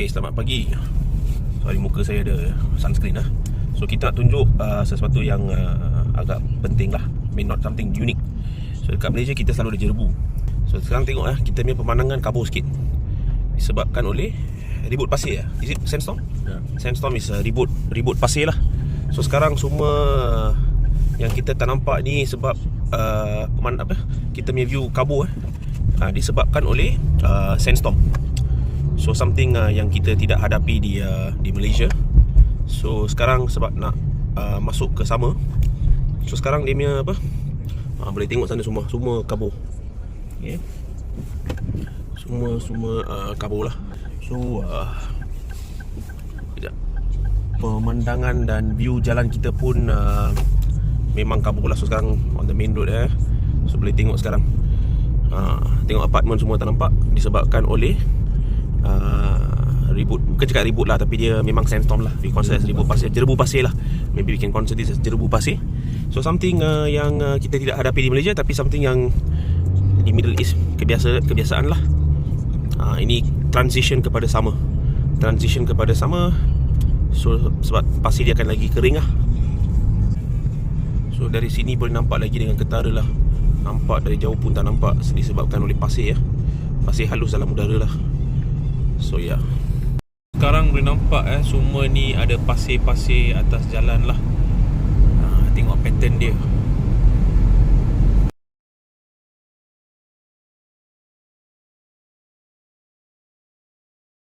Okay, selamat pagi. Sorry muka saya ada sunscreen lah. So kita nak tunjuk uh, sesuatu yang uh, agak penting lah. I mean not something unique. So dekat Malaysia kita selalu ada jerebu So sekarang tengok lah kita punya pemandangan kabur sikit. Disebabkan oleh ribut pasir lah Is it sandstorm? Ya. Sandstorm is uh, ribut, ribut pasir lah. So sekarang semua uh, yang kita tak nampak ni sebab uh, peman, apa, kita punya view kabur eh, uh, disebabkan oleh uh, sandstorm So something uh, yang kita tidak hadapi di uh, di Malaysia. So sekarang sebab nak uh, masuk ke sama. So sekarang dia punya apa? Uh, boleh tengok sana semua, semua kabur. Okay. Semua semua uh, kabur lah. So uh, sekejap. Pemandangan dan view jalan kita pun uh, memang kabur lah. So sekarang on the main road eh. So boleh tengok sekarang. Uh, tengok apartmen semua tak nampak disebabkan oleh uh, ribut. Bukan cakap ribut lah tapi dia memang sandstorm lah. We consider as ribut pasir jerebu pasir lah. Maybe we can consider this as jerebu pasir. So something uh, yang uh, kita tidak hadapi di Malaysia tapi something yang di Middle East kebiasa kebiasaan lah. Uh, ini transition kepada sama transition kepada sama so sebab pasir dia akan lagi kering lah. So dari sini boleh nampak lagi dengan ketara lah. Nampak dari jauh pun tak nampak. Disebabkan oleh pasir ya. Pasir halus dalam udara lah So yeah. Sekarang boleh nampak eh Semua ni ada pasir-pasir atas jalan lah ha, Tengok pattern dia